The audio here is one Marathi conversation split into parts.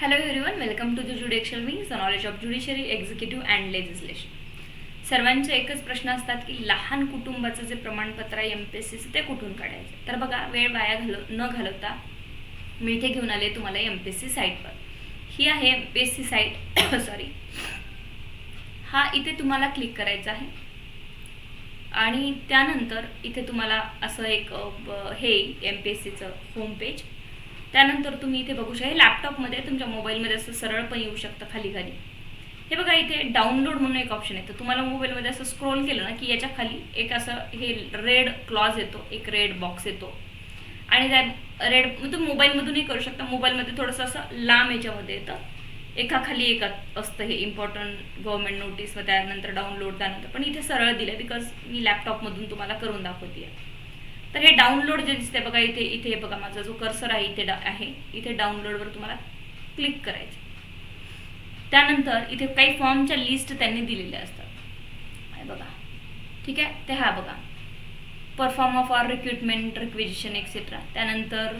Hello everyone welcome to the judicial me the knowledge of judiciary, executive and legislation सर्वांचे एकच प्रश्न असतात की लहान कुटुंबाचं जे प्रमाणपत्र आहे एम पी एस सीचं ते कुठून काढायचं? तर बघा वेळ वाया घालव न घालवता मी इथे घेऊन आले तुम्हाला एम पी एस सी साईटवर ही आहे M P S C site sorry हा इथे तुम्हाला क्लिक करायचा आहे. आणि त्यानंतर इथे तुम्हाला असं एक हे एम पी एस सीचं होम पेज त्यानंतर तुम्ही इथे बघू शकता लॅपटॉपमध्ये तुमच्या मोबाईलमध्ये असं सरळ पण येऊ शकतं खाली खाली हे बघा इथे डाउनलोड म्हणून एक ऑप्शन येतं तुम्हाला मोबाईलमध्ये असं स्क्रोल केलं ना की याच्या खाली एक असं हे रेड क्लॉज येतो एक रेड बॉक्स येतो. आणि त्या रेड म्हणजे तुम्ही मोबाईलमधूनही करू शकता. मोबाईलमध्ये थोडंसं असं लांब याच्यामध्ये येतं. एका खाली एक असतं हे इम्पॉर्टंट गव्हर्नमेंट नोटीस व त्यानंतर डाउनलोड त्यानंतर. पण इथे सरळ दिलं बिकॉज मी लॅपटॉपमधून तुम्हाला करून दाखवते तर हे डाउनलोड जे दिसते बघा इथे इथे बघा माझा जो कर्सर आहे इथे आहे. इथे डाउनलोडवर तुम्हाला क्लिक करायचं. त्यानंतर इथे काही फॉर्मच्या लिस्ट त्यांनी दिलेल्या असतात. बघा. ठीक आहे? ते हा बघा. Perform of our recruitment requisition etcetera त्यानंतर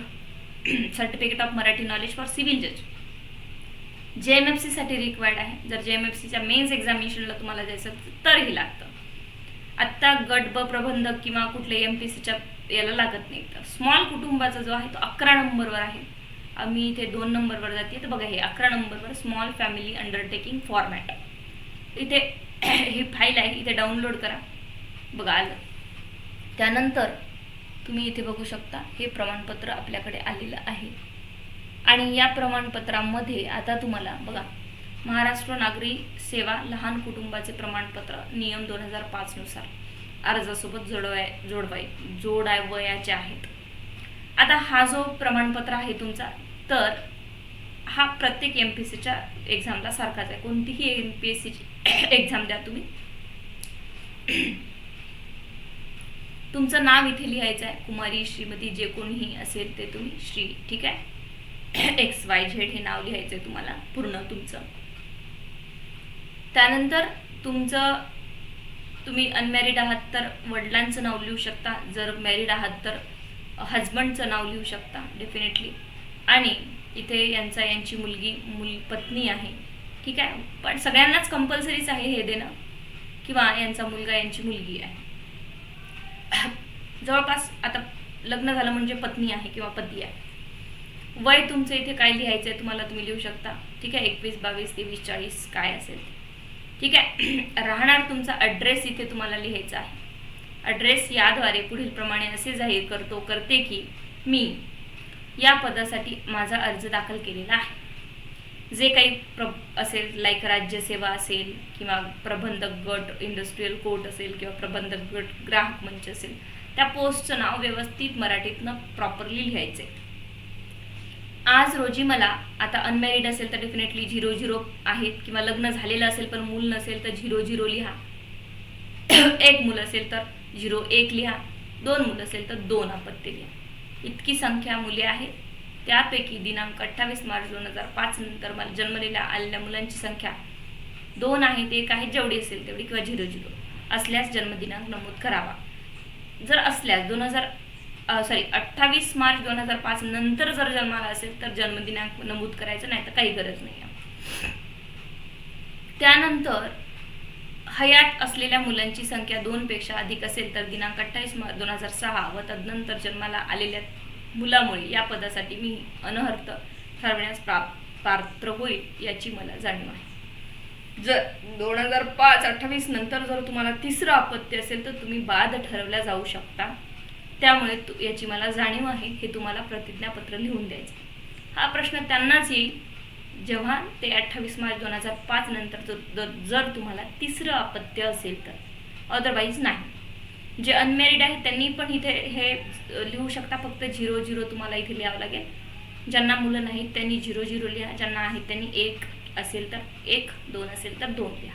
certificate of Marathi knowledge for civil जज जे एम एफ सीसाठी रिक्वायर्ड आहे. जर जे एम एफ सीच्या मेन्स एक्झामिनेशनला तुम्हाला जायचं तर हे लागतं. आत्ता गट ब प्रबंधक किंवा कुठल्या एम पी सीच्या याला लागत नाही. तर स्मॉल कुटुंबाचा जो आहे तो अकरा नंबरवर आहे. आम्ही इथे दोन नंबरवर जाते. तर बघा हे अकरा नंबरवर स्मॉल फॅमिली अंडरटेकिंग फॉर्मॅट इथे ही फाईल आहे. इथे डाउनलोड करा. बघा आलं. त्यानंतर तुम्ही इथे बघू शकता हे प्रमाणपत्र आपल्याकडे आलेलं आहे. आणि या प्रमाणपत्रामध्ये आता तुम्हाला बघा महाराष्ट्र नागरी सेवा लहान कुटुंबाचे प्रमाणपत्र नियम दोन हजार पाचनुसार अर्जासोबत जोडवाय जोडवाय जोडावयाचे आहेत. आता हा जो प्रमाणपत्र आहे तुमचा तर हा प्रत्येक एम पी सीच्या एक्झामला सारखाच आहे. कोणतीही एम पी एस सीची एक्झाम द्या तुम्ही. तुमचं नाव इथे लिहायचं आहे. कुमारी श्रीमती जे कोणीही असेल ते तुम्ही श्री ठीक आहे? एक्स वाय झेड हे नाव लिहायचं आहे तुम्हाला. पूर्ण तुमचं. त्यानंतर तुमचं तुम्ही अनमॅरिड आहात तर वडिलांचं नाव लिहू शकता. जर मॅरिड आहात तर हजबंडचं नाव लिहू शकता डेफिनेटली आणि इथे यांचा यांची मुलगी मुल पत्नी आहे. ठीक आहे? पण सगळ्यांनाच कंपल्सरीच आहे हे देणं. किंवा यांचा मुलगा यांची मुलगी आहे. जवळपास आता लग्न झालं म्हणजे पत्नी आहे किंवा पती आहे. वय तुमचं इथे काय लिहायचं आहे तुम्हाला तुम्ही लिहू शकता. ठीक आहे? एकवीस बावीस तेवीस चाळीस काय असेल ठीक आहे. राहणार तुमचा ॲड्रेस इथे तुम्हाला लिहायचा आहे. ॲड्रेस याद्वारे पुढील प्रमाणे असे जाहीर करतो करते की मी या पदासाठी माझा अर्ज दाखल केलेला आहे. जे काही प्र असेल लाईक राज्यसेवा असेल किंवा प्रबंधक गट इंडस्ट्रीयल कोर्ट असेल किंवा प्रबंधक गट ग्राहक मंच असेल त्या पोस्टचं नाव व्यवस्थित मराठीतनं प्रॉपरली लिहायचं आहे आज रोजी मला आता अनमॅरिड असेल तर डेफिनेटली झिरो झिरो आहेत किंवा लग्न झालेलं असेल पण मूल नसेल तर झिरो झिरो लिहा. एक मुलं असेल तर झिरो एक लिहा. दोन मुलं असेल तर दोन अपत्य लिहा. इतकी संख्या मुले आहेत. त्यापैकी दिनांक अठ्ठावीस मार्च दोन हजार पाच नंतर मला जन्मलेल्या आलेल्या मुलांची संख्या दोन आहेत एक आहे. जेवढी असेल तेवढी किंवा झिरो झिरो असल्यास जन्मदिनांक नमूद करावा. जर असल्यास दोन हजार सॉरी अठ्ठावीस मार्च दोन हजार पाच नंतर जर जन्माला असेल तर जन्मदिनांक नमूद करायचं नाही तर काही गरज नाही. आहे त्यानंतर हयात असलेल्या मुलांची संख्या दोनपेक्षा अधिक असेल तर दिनांक अठ्ठावीस मार्च दोन हजार सहा व तदनंतर जन्माला आलेल्या मुलामुळे या पदासाठी मी अनहर्त ठरवण्यास प्रा पात्र होईल याची मला जाणीव आहे. जर दोन हजार पाच अठ्ठावीस नंतर जर तुम्हाला तिसरं अपत्य असेल तर तुम्ही बाद ठरवल्या जाऊ शकता. त्यामुळे तु याची मला जाणीव आहे हे तुम्हाला प्रतिज्ञापत्र लिहून द्यायचं. हा प्रश्न त्यांनाच येईल. जेव्हा ते अठ्ठावीस मार्च दोन हजार पाच नंतर जर- जर जर तुम्हाला तिसरं अपत्य असेल तर. अदरवाईज नाही. जे अनमॅरिड आहेत त्यांनी पण इथे हे लिहू शकता फक्त झिरो झिरो तुम्हाला इथे लिहावं लागेल. ज्यांना मुलं नाहीत त्यांनी झिरो झिरो लिहा. ज्यांना आहेत त्यांनी एक असेल तर एक दोन असेल तर दोन लिहा.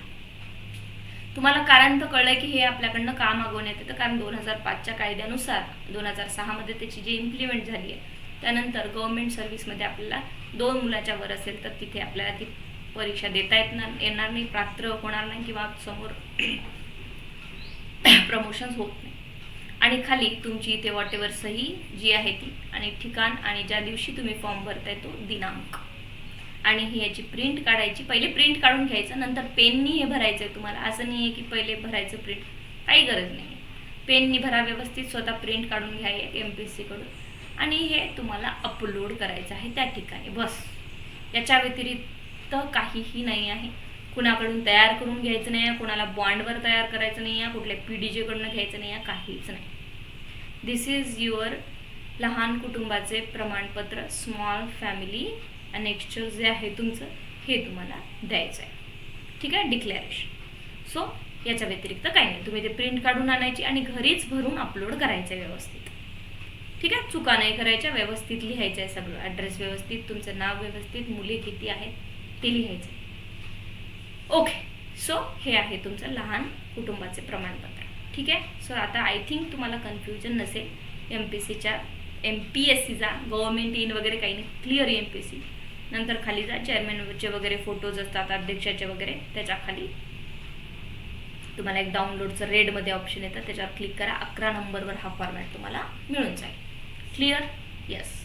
तुम्हाला कारण तर कळलं की हे आपल्याकडनं का मागवण्यात येतं कारण दोन हजार पाचच्या कायद्यानुसार दोन हजार सहामध्ये त्याची जी इम्प्लिमेंट झाली आहे त्यानंतर गव्हर्नमेंट सर्व्हिसमध्ये आपल्याला दोन मुलाच्या वर असेल तर तिथे आपल्याला ती परीक्षा देता येत ना येणार नाही पात्र होणार नाही किंवा समोर प्रमोशन्स होत नाही. आणि खाली तुमची इथे वॉटेवर सही जी आहे ती आणि ठिकाण आणि ज्या दिवशी तुम्ही फॉर्म भरताय तो दिनांक. आणि ही याची प्रिंट काढायची. पहिले प्रिंट काढून घ्यायचं नंतर पेननी हे भरायचं आहे तुम्हाला. असं नाही आहे की पहिले भरायचं प्रिंट काही गरज नाही आहे पेननी भरा व्यवस्थित स्वतः प्रिंट काढून घ्या एक एम पी एस सीकडून आणि हे तुम्हाला अपलोड करायचं आहे त्या ठिकाणी. बस. याच्या व्यतिरिक्त काहीही नाही आहे. कुणाकडून तयार करून घ्यायचं नाही आहे कुणाला बॉन्डवर तयार करायचं नाही आहे कुठल्या पी डी जेकडनं घ्यायचं नाही आहे काहीच नाही. दिस इज युअर लहान कुटुंबाचे प्रमाणपत्र स्मॉल फॅमिली अनेक्चर जे आहे तुमचं हे तुम्हाला द्यायचं आहे. ठीक आहे? डिक्लेरेशन सो याच्या व्यतिरिक्त काही नाही. तुम्ही ते प्रिंट काढून आणायची आणि घरीच भरून अपलोड करायचं आहे व्यवस्थित. ठीक आहे? चुका नाही करायच्या व्यवस्थित लिहायचं आहे सगळं. ॲड्रेस व्यवस्थित तुमचं नाव व्यवस्थित मुले किती आहेत ते लिहायचं आहे. ओके सो हे आहे तुमचं लहान कुटुंबाचे प्रमाणपत्र. ठीक आहे? सो आता आय थिंक तुम्हाला कन्फ्युजन नसेल. एम पी सीच्या एम पी एस सीचा गव्हर्मेंट इन वगैरे काही नाही. क्लिअर एम पी सी नंतर खाली जा. चेअरमॅनचे वगैरे फोटोज असतात अध्यक्षाचे वगैरे त्याच्याखाली. तुम्हाला एक डाउनलोडचं रेडमध्ये ऑप्शन येतं त्याच्यावर क्लिक करा. अकरा नंबरवर हा फॉर्मॅट तुम्हाला मिळून जाईल. Clear yes